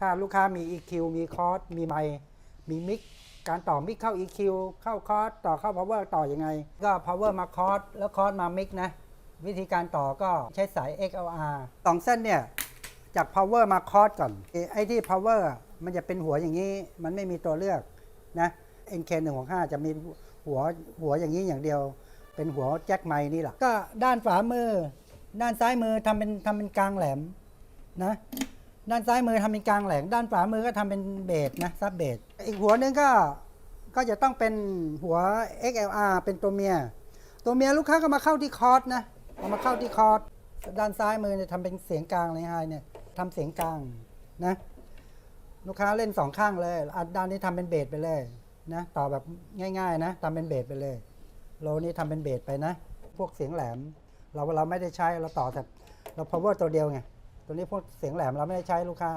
ถ้าลูกค้ามี EQ มีคอร์สมีไมค์มีมิกการต่อมิกเข้า EQ เข้าคอร์สต่อเข้า power ต่อยังไง ก็ power มาคอร์สแล้วคอร์สมามิกนะ วิธีการต่อก็ใช้สาย XLR สองเส้นเนี่ย จาก power มาคอร์สก่อน ไอ้ที่ power มันจะเป็นหัวอย่างนี้ มันไม่มีตัวเลือกนะ NK 1 6 5จะมีหัวหัวอย่างนี้อย่างเดียว เป็นหัวแจ็คไม้นี่แหละก็ด้านฝามือ ด้านซ้ายมือทำเป็นทำเป็นกลางแหลมนะ ด้านซ้ายมือทำเป็นกลางแหลมด้านขวามือก็ทำเป็นเบสนะซับเบสอีกหัวหนึงก็ก็จะต้องเป็นหัว XLR เป็นตัวเมีย ตัวเมียลูกค้าก็มาเข้าที่คอร์สนะเอามาเข้าที่คอร์สด้านซ้ายมือเนี่ยทำเป็นเสียงกลางเลยไฮเนี่ยทำเสียงกลางนะลูกค้าเล่นสองข้างเลยอันด้านนี้ทำเป็นเบสไปเลยนะต่อแบบง่ายๆนะทำเป็นเบสไปเลยโลนี้ทำเป็นเบสไปนะ พวกเสียงแหลม เราเราไม่ได้ใช้เราต่อแต่เรา power ตัวเดียวไง ตัวนี้พวกเสียงแหลมเราไม่ได้ใช้ลูกค้า